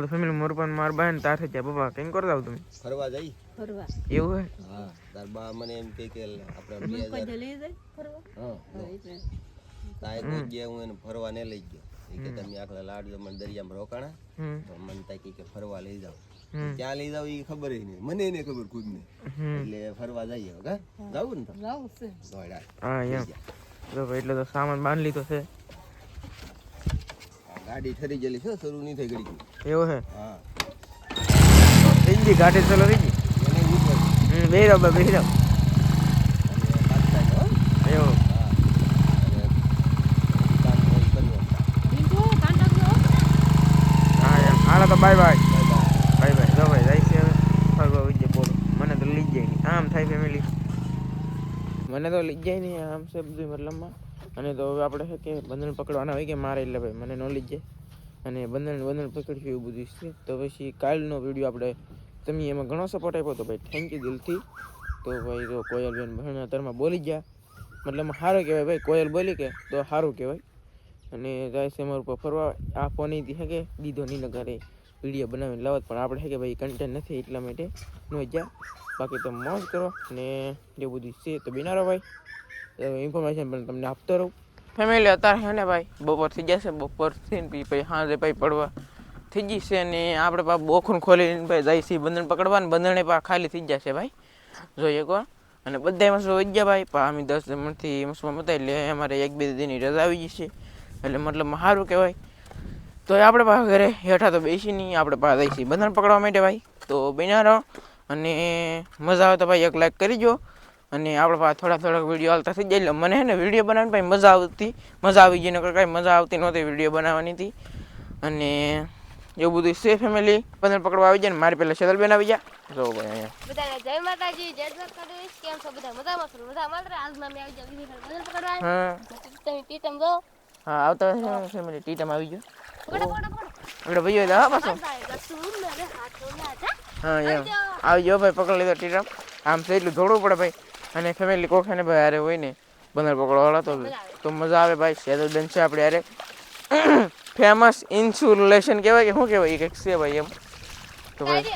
આ તો ફેમિલી મોર પણ માર બહેન તાર થઈ જાય પપ્પા કેમ કરતા આવ તમે? ફરવા જઈ? ફરવા. એવું હે હા તાર બા મને એમ કે કે આપણે બે કોઈ હજાર લઈ જાય ફરવા? હા તાય તો. જે હું એને ફરવા ને લઈ ગયો. એ કે તમે આખલા લાડજો મને દરિયામાં રોકાણા. તો મને તાય કે ફરવા લઈ જાવ ક્યાં લઈ જાવ એ ખબર નહીં. મને એને ખબર ખુદ ને. એટલે ફરવા જઈએ હવે જાવું ને તો? જાવું છે. દોડા હા એમ. એટલે તો સામાન બાંધ લીધો છે. ગાડી ઠરી ગયેલી છે શરૂ નહીં થઈ ગઈ એવું હે હા. થઈ ગઈ ગાડી ચાલો થઈ ગઈ? બે રહો બે રહો અને બાદશાહ હો. એવું. હાલો તો બાય બાય બાય બાય જો ભાઈ જાય છે હવે. ફરવા ઉજ્જે બોલો. મને તો લઈ જાય નહીં. આમ થાય ફેમિલી મને તો લઈ જાય નહીં આમ છે બધું મતલબમાં. અને તો હવે આપણે છે કે બંધન પકડવાના હોય કે મારે એટલે ભાઈ મને નોલેજ છે. અને બંધન બંધન પકડશું એવું બધું છે. તો પછી કાલનો વીડિયો આપણે તમે એમાં ઘણો સપોર્ટ આપ્યો તો ભાઈ થેન્ક યુ દિલથી. તો ભાઈ તો કોયલબેન ભણતરમાં બોલી ગયા. મતલબ સારું કહેવાય ભાઈ, કોયલ બોલી કે તો સારું કહેવાય. અને જાય છે ઉપર ફરવા. આ ફોનથી હે કે દીધો નહીં ઘરે વીડિયો બનાવીને લાવત, પણ આપણે કે ભાઈ કન્ટેન્ટ નથી એટલા માટે ન જા. બાકી તો મોજ કરો ને જે બધું છે. તો બિનારો ભાઈ. ઇન્ફોર્મેશન પણ તમને આપતો રહું. ફેમિલી અત્યારે હે ને ભાઈ, બપોર થઈ જશે, બપોર થઈને પછી પછી સાંજે ભાઈ પડવા થઈ જશે અને આપણે પા બોખું ખોલીને ભાઈ જાય છે બંધન પકડવા ને બંધણે પા ખાલી થઈ જશે ભાઈ. જોઈએ કોણ અને બધા મસલો વહી ગયા ભાઈ. પા, અમે દસ મણથી મસમાં મતા એટલે અમારે એક બે દિનની રજા આવી જશે એટલે મતલબ સારું કહેવાય. તો આપણે પા ઘરે હેઠા તો બેસી નહીં, આપણે પાસે જઈશી બંધન પકડવા માટે ભાઈ. તો બન્યા રહો અને મજા આવે તો ભાઈ એક લાઈક કરી જો. અને આપણે પાસે થોડા થોડાક વીડિયો હાલતા થઈ જાય એટલે મને હે ને વીડિયો બનાવવાની ભાઈ મજા આવતી. મજા આવી ગઈ નકર કાંઈ મજા આવતી નહોતી વીડિયો બનાવવાની હતી. અને એવું બધું છે ફેમિલી પંદર પકડવા આવી જાય ને મારી પહેલાં શેતલબેન આવી ગયા. તો ભાઈ અહીંયા. જય માતાજી જય દ્વારકાધીશ. કેમ છો બધા? મજામાં છો? મજામાં જ આજમાં મેં આવી જાવ વિધિ પકડવા હા. તમે ટીટમ જો હા આવતા ફેમિલી ટીટમ આવી ગયો. આપણે ભાઈઓ હા પાછો. જા હા એમ. આવી ગયો ભાઈ પકડી લીધો ટીટમ. આમ છે એટલું દોડવું પડે ભાઈ. અને ફેમિલી કોખે ને ભાઈ હારે હોય ને બંદર પકડવાળા તો તો મજા આવે ભાઈ શેતલબેન છે આપણે હારે. ફેમસ ઇન્સ્યુલેશન કહેવાય કે શું કહેવાય? કંઈક છે ભાઈ એમ. તો ભાઈ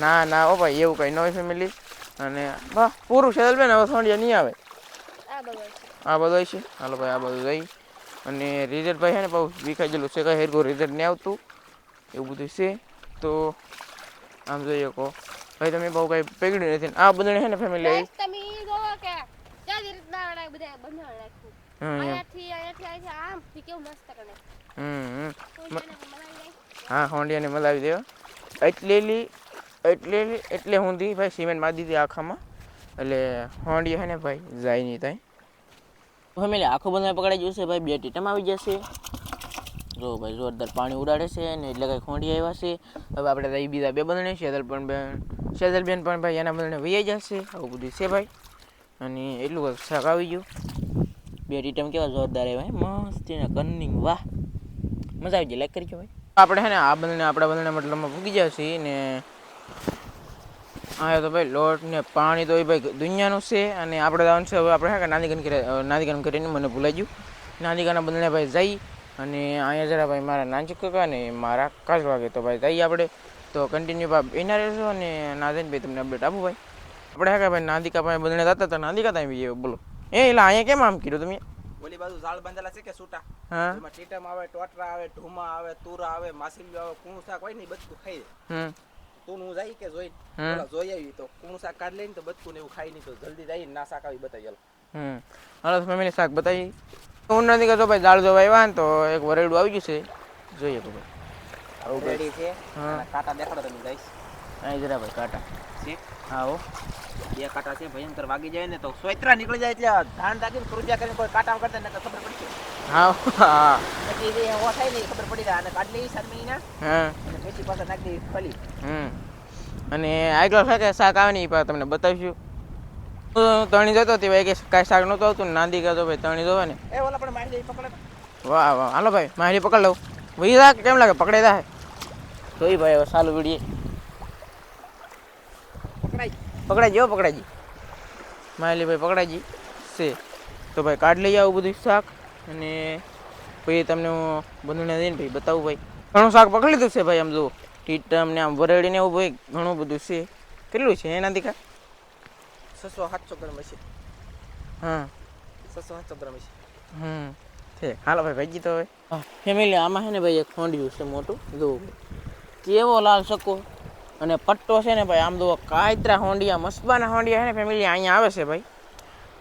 ના ના ઓ ભાઈ એવું કંઈ ન હોય ફેમિલી અને વાહ પૂરું શેતલબેન હવે સોંડિયા નહીં આવે. આ બધો આ બધું છે? હાલો ભાઈ આ બધું જઈ. અને રિઝલ્ટ ભાઈ છે ને બહુ વિખાઈ ગયેલું છે કાંઈ હેરગો રિઝલ્ટ નહીં આવતું. એવું બધું છે. તો આમ જોઈએ કહો ભાઈ તમે બહુ કાંઈ પકડ્યું નથી આ બધાને છે ને ફેમિલી તમે ઈ ગો કે ક્યાં રીતના અડાય બધા બંધાણ રાખ્યું અહીંયાથી અહીંયાથી અહીંયાથી આમ થી કેવું મસ્ત કરે હમ હા હોંડિયાને મલાવી દેવા. એટલેલી એટલેલી એટલે હુંધી ભાઈ સિમેન્ટ મારી દીધી આખામાં. એટલે હોંડિયા હે ને ભાઈ જાય નહીં થાય ફેમિલી આખો બંધ પકડાઈ જશે ભાઈ બે ટીટમ આવી જશે. જો ભાઈ જોરદાર પાણી ઉડાડે છે ને એટલે કંઈ ખોંડી આવ્યા છે. હવે આપણે બીજા બે બંધણે છે પણ બેન શેતલ પણ ભાઈ એના બદલે વૈયા જશે આવું બધું છે ભાઈ. અને એટલું કંઈક શાક આવી ગયું. બે ટીટમ કેવા જોરદાર એ ભાઈ મસ્ત એના કનિંગ વાહ. મજા આવી જાય લાઈક કરી ભાઈ. આપણે હે ને આ બંધને આપણા બંધને મતલબમાં ભૂગી જશે ને હા તો ભાઈ લોટ ને પાણી તો એ ભાઈ દુનિયાનું છે અને આપણે જવાનું છે, હવે આપણે હે કે નાદીગન નાદીગન કરીને મને ભૂલાઈ ગયું. નાદીગાના બદલને ભાઈ જઈ અને અહીંયા જરા ભાઈ મારા નાનચુક કાકા ને મારા કાચ વાગે તો ભાઈ જઈએ આપણે. તો કન્ટિન્યુ ભાઈ એના રહેશો અને નાદીન ભાઈ તમને અપડેટ આપું ભાઈ. આપણે હે કે ભાઈ નાદિકા પાસે બંધને જતા હતા નાદિકા ત્યાં આવી બોલો. એ એટલે અહીંયા કેમ આમ કીધું તમે? ઓલી બાજુ ઝાડ બાંધેલા છે કે સૂટા? હા. એમાં ટીટમ આવે ટોટરા આવે ઢુમા આવે તુરા આવે માછલીઓ આવે કુણ શાક હોય ને બધું ખાઈ જાય હમ. તું હું જાય કે જોઈ. જોઈ આવી તો કૂણું શાક કાઢ લઈને તો બધું ને એવું ખાઈ નહીં તો જલ્દી જાય ના શાક આવી બતાવી હમ. હાલો ફેમિલી શાક બતાવી. હું નથી કહેતો ભાઈ દાળ જોવા આવ્યા ને તો એક વરેડું આવી ગયું છે. જોઈએ તો ભાઈ. રેડી છે. હા. અને કાંટા દેખાડો તમે ગાઈસ અહીં જરા ભાઈ કાંટા. છે હા હો. બે કાંટા છે ભયંકર વાગી જાય ને તો સોયત્રા નીકળી જાય એટલે ધાન રાખીને કૃપયા કરીને કોઈ કાંટા કરતા ને ખબર પડી હા હા. પછી થાય ને ખબર પડી જાય. અને કાઢ લઈ શરમીના હા. અને પછી પાછા નાખી દઈ ફલી હમ. અને આગળ ફેકે શાક આવે ને એ તમને બતાવીશું. તણી જતો હતી ભાઈ કે કાંઈ શાક નહોતું આવતું નાંદી કહેતો ભાઈ તણી જોવે ને. એ ઓલા પણ મારી પકડે. વાહ વાહ. હાલો ભાઈ મારી પકડ લઉં. ભાઈ શાક કેમ લાગે? પકડે જાય તો એ ભાઈ હવે સાલું વિડીએ પકડાઈ. ગયો પકડાજી માયલી ભાઈ પકડાજી છે. તો ભાઈ કાઢ લઈ આવું બધું શાક અને પછી તમને હું બંધુને દઈને ભાઈ બતાવું ભાઈ. ઘણું શાક પકડી લીધું છે ભાઈ આમ જો ટીટમ ને આમ વરેડીને એવું ભાઈ ઘણું બધું છે. કેટલું છે એના દીકા છસો સાતસો ગ્રામ હશે. હા. છસો સાતસો ગ્રામ હશે. હમ. છે. હાલો ભાઈ ભાઈ તો હવે. ફેમિલી આમાં છે ને ભાઈ એક ફોંડ્યું છે મોટું. જો કેવો લાલ શકો? અને પટ્ટો છે ને ભાઈ, આમ તો કાયત્રા હોંડિયા, મસ્બાના હોંડિયા છે ને ફેમિલી અહીંયા આવે છે ભાઈ.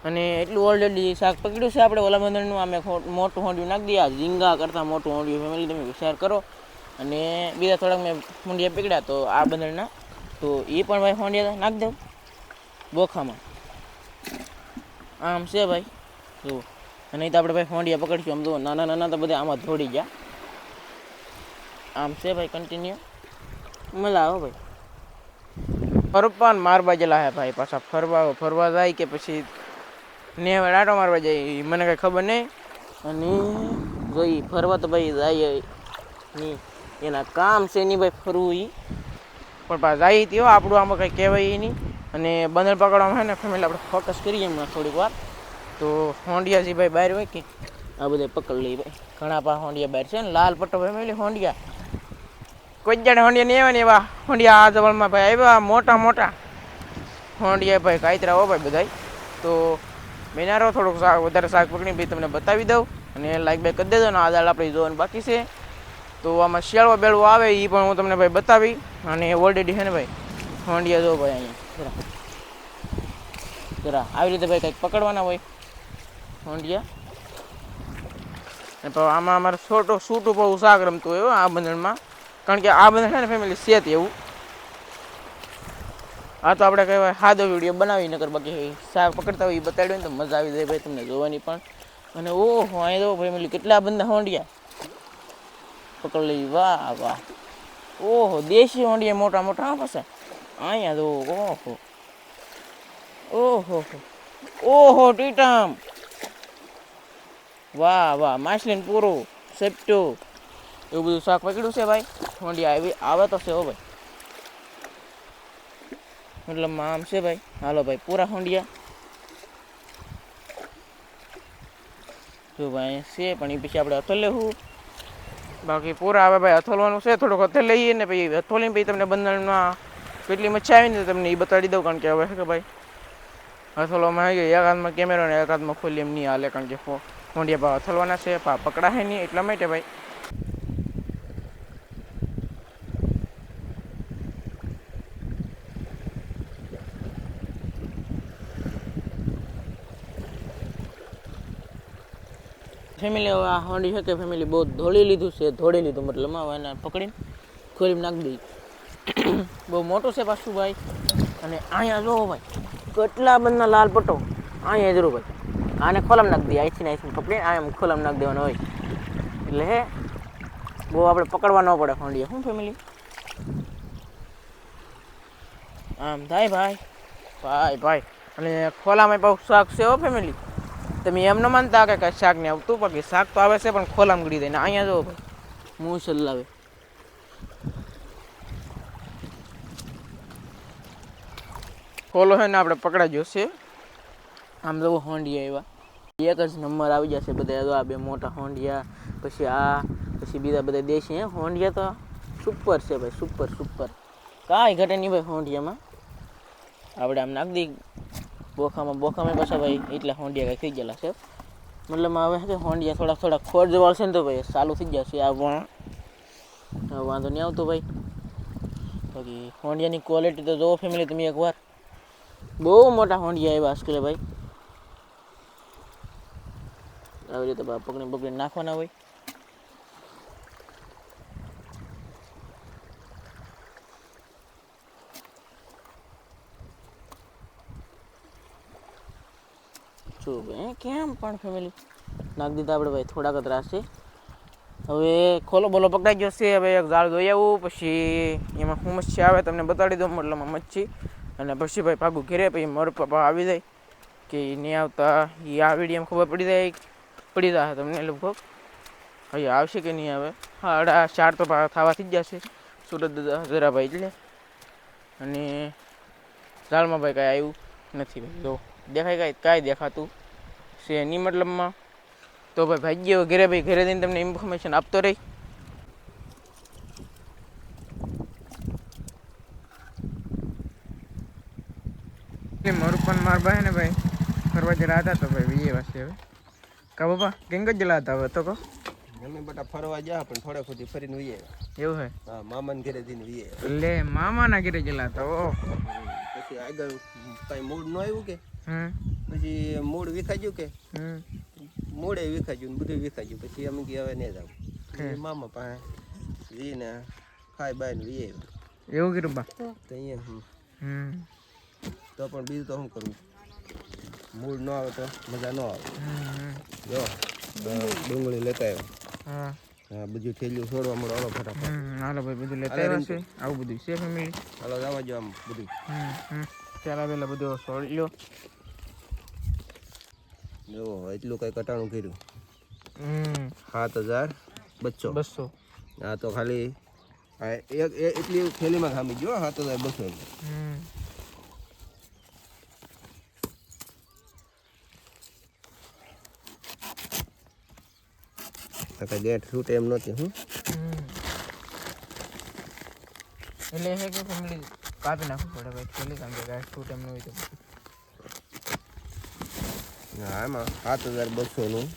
અને એટલું ઓલરેડી શાક પકડ્યું છે આપણે ઓલા બંદરનું અમે મોટું હોંડિયું નાખી દઈએ ઝીંગા કરતાં મોટું હોંડિયું ફેમિલી તમે વિચાર કરો. અને બીજા થોડાક મેં હોંડિયા પકડ્યા, તો આ બંદરના. તો એ પણ ભાઈ હોંડિયા નાખી દઉં, બોખામાં. આમ છે ભાઈ, જુઓ. અને તો આપણે ભાઈ હોંડિયા પકડશું. આમ જુઓ નાના નાના તો બધા આમાં ધોડી ગયા. આમ છે ભાઈ કન્ટિન્યુ મજા હો ભાઈ. ફરવા મારવા જેલા હે ભાઈ પાછા. ફરવા ફરવા જાય કે પછી ને હવે આટો મારવા જાય મને કઈ ખબર નહીં. અને જોઈ ફરવા તો ભાઈ જાય ની. એના કામ છે નહીં ભાઈ ફરવું ઈ. પણ પા જાય ત્યો આપણું આમાં કંઈ કહેવાય નહીં. અને બંદર પકડવામાં છે ને ફેમિલી આપણે ફોકસ કરીએ એમાં થોડીક વાર. તો હોંડિયાજી ભાઈ બહાર હોય કે? આ બધા પકડ લઈ ભાઈ. ઘણા પા હોંડિયા બહાર છે ને, લાલ પટ્ટો ફેમિલી હોંડિયા. કોઈ જાણે હોંડિયા નહીં આવે ને એવા. હોંડિયા આ જવલમાં ભાઈ આવ્યા, મોટા મોટા. હોંડિયા ભાઈ કાયતરા હો ભાઈ બધાય. તો બેનારો થોડુંક શાક, વધારે શાક પકડી ભાઈ તમને બતાવી દઉં. અને લાઈક બાઈક કરી દેજો ને આ દાળ આપણે જોવાનું બાકી છે. તો આમાં શિયાળો બેળવો આવે એ પણ હું તમને ભાઈ બતાવી. અને ઓલરેડી છે ને ભાઈ, હોંડિયા જો ભાઈ અહીંયા. જરા. આવી રીતે ભાઈ કંઈક પકડવાના હોય. હોંડિયા. આમાં અમારે છોટો સૂટું બહુ શાક રમતું હોય આ બંધણમાં. કારણ કે આ બધા ને ફેમિલી સેત એવું. આ તો આપણે કહેવાય સાદો વીડિયો બનાવી, નકર બાકી શાક પકડતા હોય એ બતાડ્યું ને તો મજા આવી જાય ભાઈ તમને જોવાની પણ. અને ઓહો અહીં તો ફેમિલી કેટલા બંધા હોંડિયા. પકડ લઈ, વાહ વાહ. ઓહો, દેશી હોંડિયા મોટા મોટા, હા પાસે અહીંયા તો, ઓહો. ઓહો ઓહો, ટીટામ. વાહ વાહ, માછલીન પૂરું, સેપટો. એવું બધું શાક પકડ્યું છે ભાઈ. હોંડિયા આવી. આવે તો છે હો ભાઈ. મતલબ આમ છે ભાઈ. હાલો ભાઈ, પૂરા હોંડિયા જો ભાઈ છે, પણ એ પછી આપણે અથલ લેવું. બાકી પૂરા આવે ભાઈ અથલવાનું છે, થોડુંક અથલ લઈએ ને પછી અથોલીને પછી તમને બંધનમાં કેટલી મચ્છા આવી ને તમને એ બતાડી દઉં, કારણ કે હવે કે ભાઈ અથોલવામાં આવી ગયો એક હાથમાં કેમેરો ને એક હાથમાં ખોલી એમ નહીં હાલે, કારણ કે હોંડિયા ભાવ અથલવાના છે, પા પકડાશે નહીં, એટલા માટે ભાઈ. ફેમિલી આ હોંડી છે કે ફેમિલી બહુ ધોળી લીધું છે, ધોળી લીધું મતલબ હવે એને પકડીને ખોલીને નાખી દઈ બહુ મોટું છે પાછું ભાઈ અને અહીંયા જોવો ભાઈ, કેટલા બધા લાલ પટ્ટો. અહીંયા જરૂર ભાઈ. આને ખોલામ નાખી દઈએ ને અહીંથી પકડીને આમ ખોલામ નાખી દેવાનો હોય. એટલે હે, બહુ આપણે પકડવા ન પડે હોંડિયા શું ફેમિલી આમ થાય ભાઈ. ભાઈ ભાઈ. અને ખોલામાં બહુ શાક છે હો ફેમિલી તમે એમ ન માનતા કે કાંઈ શાક નહીં આવતું પણ શાક તો આવે છે, પણ ખોલામાં ગળી દઈને અહીંયા જો મું ચલાવે ખોલો છે ને આપણે પકડા જોશે આમ તો હોંડિયા એવા. એક જ નંબર આવી જશે બધા આ બે મોટા હોંડિયા, પછી આ, પછી બીજા બધા દેશી હોંડિયા તો સુપર છે ભાઈ સુપર સુપર કાંઈ ઘટે નહીં ભાઈ હોંડિયામાં. આપણે આમ નાખી દઈ બોખામાં બોખામાં પાછા ભાઈ એટલા હોંડિયા કાંઈ થઈ ગયેલા છે. મતલબ હવે છે હોંડિયા થોડા થોડા ખોટ જવાળ છે ને તો ભાઈ ચાલુ થઈ જશે આ વણ. વાંધો નહીં આવતો ભાઈ. બાકી હોંડિયાની ક્વોલિટી તો જોવો ફેમિલી તમે એકવાર. બહુ મોટા હોંડિયા આવ્યા આજકાલ ભાઈ. આવી રીતે પકડી પકડી નાખવાના હોય. જો ભાઈ કેમ પણ ફેમિલી નાખી દીધા આપણે ભાઈ, થોડાક જ છે હવે ખોલો બોલો, પકડાઈ ગયો છે. હવે એક ઝાડ જોઈ આવું, પછી એમાં શું મચ્છી આવે તમને બતાડી દઉં, મતલબ મચ્છી. અને પછી ભાઈ પાકું ઘેરે, પછી મારો પપ્પા આવી જાય. કે એ નહીં આવતા એ આ એમ ખબર પડી જાય પડી જાય તમને લગભગ. હવે આવશે કે નહીં આવે હા અઢા ચાર તો પા- થવા થઈ જ જશે. સુરત જરા ભાઈ એટલે. અને ઝાડમાં ભાઈ કાંઈ આવ્યું નથી. ભાઈ જો, દેખાય કાંઈ કાંઈ દેખાતું. છે એની મતલબમાં? તો ભાઈ ભાગ્ય ઘરે ભાઈ ઘરે જઈને તમને ઇન્ફોર્મેશન આપતો રહી. મારું પણ માર ભાઈ ને ભાઈ ફરવા જરા હતા તો ભાઈ બીજે પાસે હવે. કા બાપા ગેંગ જ જલા હતા હવે તો કહો અમે બધા ફરવા જા પણ થોડે સુધી ફરીને વીએ. એવું હે? હા મામા ને ઘરે જઈને વીએ. લે મામા ના ઘરે હતા તો પછી આગળ કઈ મૂડ ન આવ્યું કે? હમ. પછી મૂળ વિખાજ્યું કે? હમ. મૂળે વિખાજ્યું ને બધું વિખાઈ ગયું પછી અમે કે હવે નહીં જાવ મામા પાસે વીને ખાઈ બાઈને વીએ એવું કીધું બા? તો? અહીંયા તો પણ બીજું તો શું કરવું મૂળ ન આવે તો મજા ન આવે. જો ડુંગળી લેતા આવ્યો હા. હા બધું થેલ્યું છોડવા મળો. હાલો ફટાફટ. હાલો ભાઈ બધું લેતા આવ્યા છે. આવું બધું છે ફેમિલી હાલો જવા જો આમ બધું. હમ હમ. ચાલો પેલા બધું છોડી લો જો એટલું કઈ કટાણું કર્યું. હમ. સાત હજાર બસો. બસો. હા તો ખાલી આ એક એ- એટલી થેલીમાં ખામી ગયો સાત હજાર બસો હમ. તો કઈ ગેટ છૂટે એમ નહોતી હું હમ. એટલે હે કે ફેમિલી કાપી નાખવું પડે ભાઈ છેલ્લી કારણ કે ગાય છૂટ એમ ન હોય તો એમાં સાત હજાર બસોનું.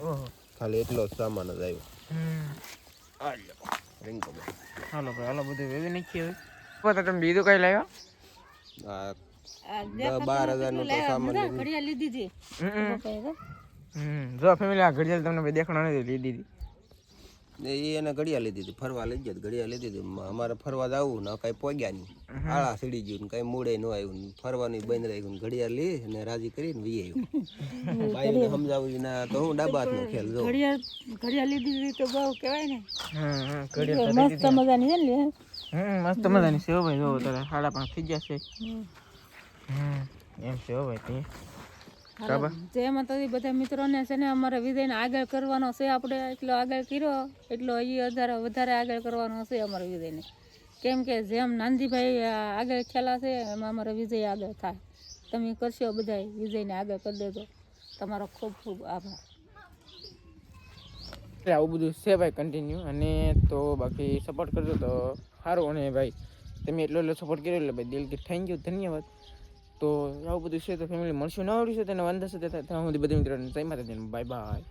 નું ખાલી એટલો જ સામાન જ આવ્યો. રિંકો હાલો. ભાઈ હાલો બધું વેવી હવે. પોતા તમે બીજું કઈ લાવ્યા? બાર હજારનું તો સામાન લીધું. હતી. જો ફેમિલી આ ઘડિયાળ તમને દેખાણા નથી લીધી. હતી એ એને ઘડિયાળ લીધી હતી ફરવા લઈ ગયા ઘડિયાળ લીધી હતી. અમારે ફરવા જવું ને કઈ પોગ્યા નહીં. આળા સીડી ગયું ને કઈ મૂડે ન આવ્યું ને ફરવાનું બંધ રહી ગયું ઘડિયાળ લઈ અને રાજી કરીને વી આવ્યું બાઈને સમજાવું ના તો હું ડાબા હાથનો ખેલ જો ઘડિયાળ ઘડિયાળ લીધી હતી તો બહુ કહેવાય ને. મસ્ત મજાની છે ને મસ્ત મજાની છે ભાઈ જો તારા હાડા પણ થઈ જશે એમ છે ભાઈ જેમાં તો મિત્રો બધા મિત્રોને છે ને અમારે વિજયને આગળ કરવાનો છે આપણે એટલો આગળ કર્યો એટલો એ વધારે વધારે આગળ કરવાનો છે અમારે વિજયને. કેમ કે જેમ નાનજીભાઈ આગળ ખેલા છે એમાં અમારે વિજય આગળ થાય. તમે કરશો બધાય વિજયને આગળ કરી દેજો. તમારો ખૂબ ખૂબ આભાર. આવું બધું છે ભાઈ કન્ટિન્યુ અને તો બાકી સપોર્ટ કરજો તો સારું અને ભાઈ તમે એટલો એટલો સપોર્ટ કર્યો એટલે ભાઈ દિલથી થેન્ક યુ ધન્યવાદ. તો આવું બધું છે તો ફેમિલી મળશું. ના આવડ્યું છે તેને વાંધા છે ત્યાં સુધી બધી મિત્રોને જય માતાજી બાય બાય